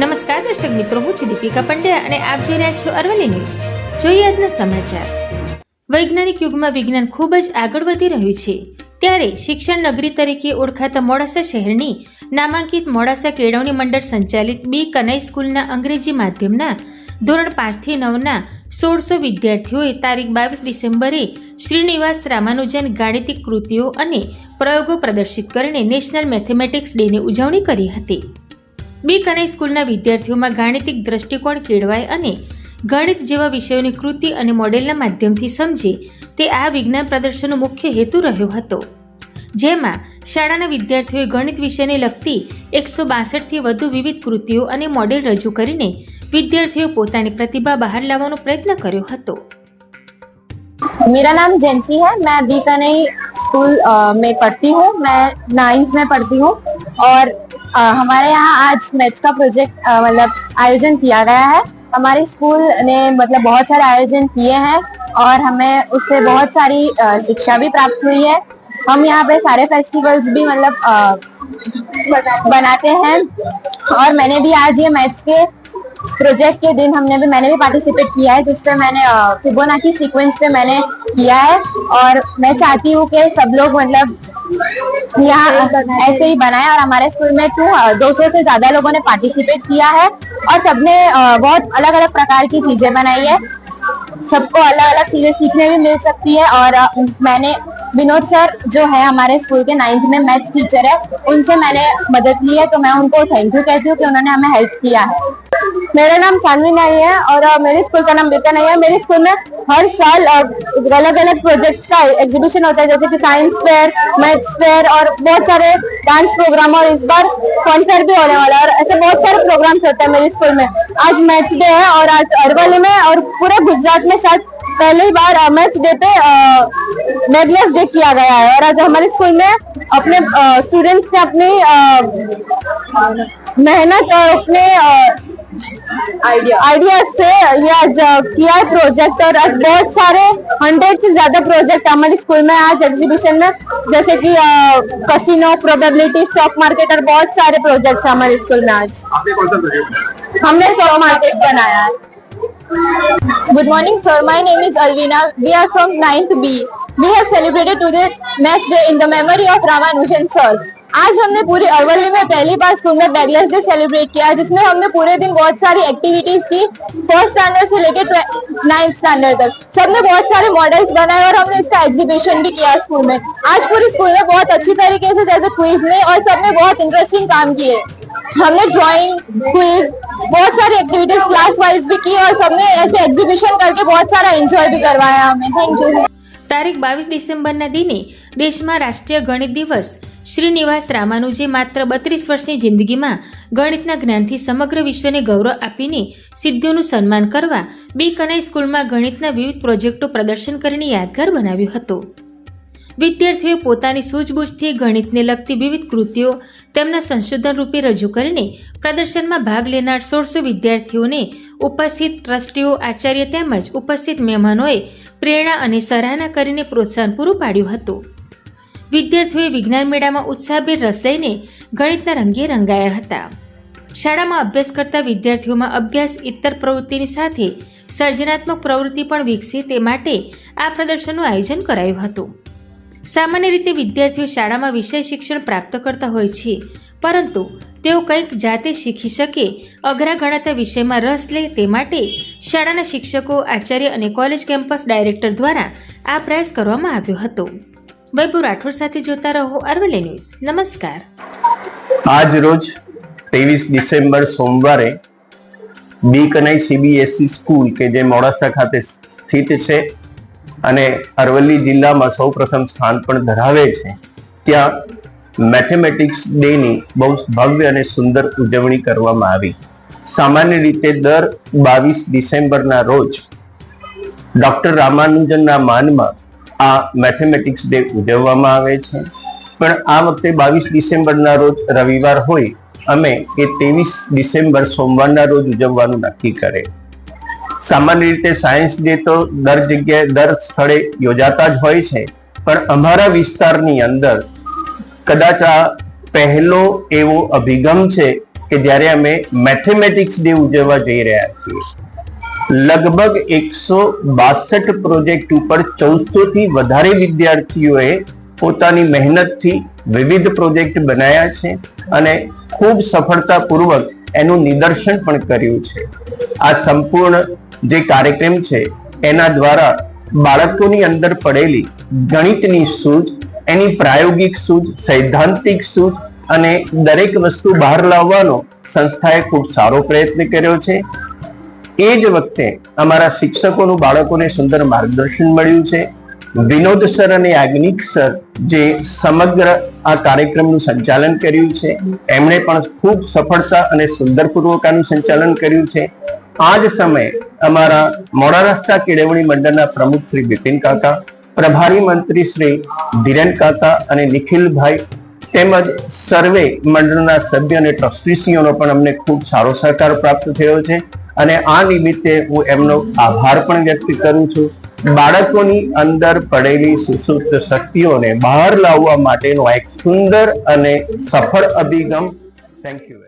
નમસ્કાર દર્શક મિત્રો, હું છું દીપિકા પંડ્યા અને આપ જોઈ રહ્યા છો અરવલ્લી ન્યૂઝ. જોઈએ આજના સમાચાર. વૈજ્ઞાનિક યુગમાં વિજ્ઞાન ખૂબ જ આગળ વધી રહ્યું છે. ત્યારે શિક્ષણ નગરી તરીકે ઓળખાતા મોડાસા શહેરની નામાંકિત મોડાસા કેળવણી મંડળ સંચાલિત બી કનાઈ સ્કૂલના અંગ્રેજી માધ્યમના ધોરણ પાંચથી નવના સોળસો વિદ્યાર્થીઓએ તારીખ બાવીસ ડિસેમ્બરે શ્રીનિવાસ રામાનુજન ગાણિતિક કૃતિઓ અને પ્રયોગો પ્રદર્શિત કરીને નેશનલ મેથેમેટિક્સ ડેની ઉજવણી કરી હતી. બી કનાઈ સ્કૂલના વિદ્યાર્થીઓમાં ગાણિતિક દ્રષ્ટિકોણ કેળવાય અને ગણિત જેવા વિષયોની કૃતિ અને મોડેલના માધ્યમથી સમજે તે આ વિજ્ઞાન પ્રદર્શનનો મુખ્ય હેતુ રહ્યો હતો જેમાં શાળાના વિદ્યાર્થીઓએ ગણિત વિષયને લગતી એકસો બાસઠથી વધુ વિવિધ કૃતિઓ અને મોડેલ રજૂ કરીને વિદ્યાર્થીઓ પોતાની પ્રતિભા બહાર લાવવાનો પ્રયત્ન કર્યો હતો मेरा नाम जेंसी है मैं बी कनई स्कूल अ, में पढ़ती हूँ मैं नाइन्थ में पढ़ती हूँ और अ, हमारे यहाँ आज मैथ्स का प्रोजेक्ट मतलब आयोजन किया गया है। हमारे स्कूल ने मतलब बहुत सारे आयोजन किए हैं और हमें उससे बहुत सारी शिक्षा भी प्राप्त हुई है। हम यहाँ पे सारे फेस्टिवल्स भी मतलब बनाते हैं और मैंने भी आज ये मैथ्स के प्रोजेक्ट के दिन हमने भी, मैंने भी पार्टिसिपेट किया है, जिसपे मैंने फिबोनाची सीक्वेंस पे मैंने किया है। और मैं चाहती हूँ कि सब लोग मतलब यहाँ ऐसे ही बनाए और हमारे स्कूल में टू दो सौ से ज़्यादा लोगों ने पार्टिसिपेट किया है और सबने बहुत अलग अलग प्रकार की चीज़ें बनाई है। सबको अलग अलग चीज़ें सीखने भी मिल सकती है और मैंने विनोद सर जो है हमारे स्कूल के नाइन्थ में मैथ्स टीचर है, उनसे मैंने मदद ली है तो मैं उनको थैंक यू कहती हूँ कि उन्होंने हमें हेल्प किया है। मेरा नाम सानवी नाई है और मेरे स्कूल का नाम बेटा नाई है। मेरे स्कूल में हर साल अलग अलग प्रोजेक्ट्स का एग्जीबिशन होता है, जैसे कि साइंस फेयर मैथ्स फेयर और बहुत सारे डांस प्रोग्राम और इस बार फन फेयर भी होने वाला है और ऐसे बहुत सारे प्रोग्राम्स होते हैं मेरे स्कूल में। आज मैथ्स डे है और आज अरवली में और पूरे गुजरात में शायद पहली बार मैथ्स डे पे नेगलेस डे किया गया है और आज हमारे स्कूल में अपने स्टूडेंट्स ने अपनी मेहनत और अपने आइडिया से ये आज किया है प्रोजेक्ट और आज बहुत सारे हंड्रेड से ज़्यादा प्रोजेक्ट हमारे स्कूल में आज एग्जीबिशन में जैसे कि कसिनो प्रोबेबिलिटी स्टॉक मार्केट और बहुत सारे प्रोजेक्ट्स हमारे स्कूल में आज हमने स्टॉक मार्केट बनाया है Good morning, sir. My name is Alvina. We are from 9th B. We have celebrated today Maths Day in the memory of Ramanujan sir. आज हमने पूरी अरवली में पहली बार स्कूल में बैगलेस डे सेलिब्रेट किया जिसमें हमने पूरे दिन बहुत सारी एक्टिविटीज की फर्स्ट स्टैंडर्ड से लेकर नाइन्थ स्टैंडर्ड तक सबने बहुत सारे मॉडल्स बनाए और हमने इसका एग्जीबिशन भी किया स्कूल में आज पूरी स्कूल ने बहुत अच्छी तरीके से जैसे क्विज में और सबने बहुत इंटरेस्टिंग काम किए हमने ड्राइंग क्विज बहुत सारी एक्टिविटीज क्लास वाइज भी की और सबने ऐसे एग्जीबिशन करके बहुत सारा एंजॉय भी करवाया हमें थैंक यू તારીખ બાવીસ ડિસેમ્બરના દિને દેશમાં રાષ્ટ્રીય ગણિત દિવસ શ્રીનિવાસ રામાનુજે માત્ર બત્રીસ વર્ષની જિંદગીમાં ગણિતના જ્ઞાનથી સમગ્ર વિશ્વને ગૌરવ આપીને સિદ્ધિઓનું સન્માન કરવા બી કનાઈ સ્કૂલમાં ગણિતના વિવિધ પ્રોજેક્ટો પ્રદર્શન કરીને યાદગાર બનાવ્યું હતું. વિદ્યાર્થીઓએ પોતાની સૂઝબૂછથી ગણિતને લગતી વિવિધ કૃતિઓ તેમના સંશોધન રૂપે રજૂ કરીને પ્રદર્શનમાં ભાગ લેનાર સોળસો વિદ્યાર્થીઓને ઉપસ્થિત ટ્રસ્ટીઓ, આચાર્ય તેમજ ઉપસ્થિત મહેમાનોએ પ્રેરણા અને સરાહના કરીને પ્રોત્સાહન પૂરું પાડ્યું હતું. વિદ્યાર્થીઓએ વિજ્ઞાન મેળામાં ઉત્સાહભેર રસ લઈને ગણિતના રંગે રંગાયા હતા. શાળામાં અભ્યાસ કરતા વિદ્યાર્થીઓમાં અભ્યાસ ઇતર પ્રવૃત્તિની સાથે સર્જનાત્મક પ્રવૃત્તિ પણ વિકસે તે માટે આ પ્રદર્શનનું આયોજન કરાયું હતું. સામાન્ય રીતે વિદ્યાર્થીઓ શાળામાં વિષય શિક્ષણ પ્રાપ્ત કરતા હોય છે, પરંતુ તેઓ કંઈક જાતે શીખી શકે, અઘરા ગણાતા વિષયમાં રસ લે તે માટે શાળાના શિક્ષકો, આચાર્ય અને કોલેજ કેમ્પસ ડાયરેક્ટર દ્વારા આ પ્રયાસ કરવામાં આવ્યો હતો. વૈભવ રાઠોડ સાથે જોતા રહો અરવલ્લી ન્યૂઝ. નમસ્કાર. આજ રોજ ત્રેવીસ ડિસેમ્બર સોમવારે બી કનાઈ સીબીએસઈ સ્કૂલ કે જે મોડાસા ખાતે સ્થિત છે અને અરવલ્લી જિલ્લામાં સૌ પ્રથમ સ્થાન પણ ધરાવે છે, ત્યાં મેથેમેટિક્સ ડેની બહુ ભવ્ય અને સુંદર ઉજવણી કરવામાં આવી. સામાન્ય રીતે દર બાવીસ ડિસેમ્બરના રોજ ડોક્ટર રામાનુજનના માનમાં આ મેથેમેટિક્સ ડે ઉજવવામાં આવે છે. પણ આ વખતે બાવીસ ડિસેમ્બરના રોજ રવિવાર હોય, અમે એ ત્રેવીસ ડિસેમ્બર સોમવારના રોજ ઉજવવાનું નક્કી કરે. સામાન્ય રીતે સાયન્સ ડે તો દર જગ્યાએ, દર સ્થળે યોજાતા જ હોય છે. પણ અમારા વિસ્તારની અંદર કદાચ આ પહેલો એવો અભિગમ છે કે જ્યારે અમે મેથેમેટિક્સ ડે ઉજવવા જઈ રહ્યા છીએ. લગભગ એકસો બાસઠ પ્રોજેક્ટ ઉપર ચૌદસો થી વધારે વિદ્યાર્થીઓએ પોતાની મહેનતથી વિવિધ પ્રોજેક્ટ બનાવ્યા છે અને ખૂબ સફળતાપૂર્વક એનું નિદર્શન પણ કર્યું છે. આ સંપૂર્ણ જે કાર્યક્રમ છે, એના દ્વારા બાળકોની અંદર પડેલી ગણિતની સૂઝ, એની પ્રાયોગિક સૂઝ, સૈદ્ધાંતિક સૂઝ અને દરેક વસ્તુ બહાર લાવવાનો સંસ્થાએ ખૂબ સારો પ્રયત્ન કર્યો છે. એ જ વખતે અમારા શિક્ષકોનું બાળકોને સુંદર માર્ગદર્શન મળ્યું છે. વિનોદ સર અને યાજ્ઞિક સર જે સમગ્ર આ કાર્યક્રમનું સંચાલન કર્યું છે. એમણે પણ ખૂબ સફળતા અને સુંદરપૂર્વક આનું સંચાલન કર્યું છે. આ જ સમયે અમારા મોડા રસ્તા કેળવણી મંડળના પ્રમુખ શ્રી બિપિન કાકા, પ્રભારી મંત્રી શ્રી ધીરેન કાકા અને નિખિલભાઈ તેમજ સર્વે મંડળના સભ્ય અને ટ્રસ્ટીસીઓનો પણ અમને ખૂબ સારો સહકાર પ્રાપ્ત થયો છે. અને આ નિમિત્તે હું એમનો આભાર પણ વ્યક્ત કરું છું. બાળકોની અંદર પડેલી સુસુપ્ત શક્તિઓને બહાર લાવવા માટેનો એક સુંદર અને સફળ અભિગમ. Thank you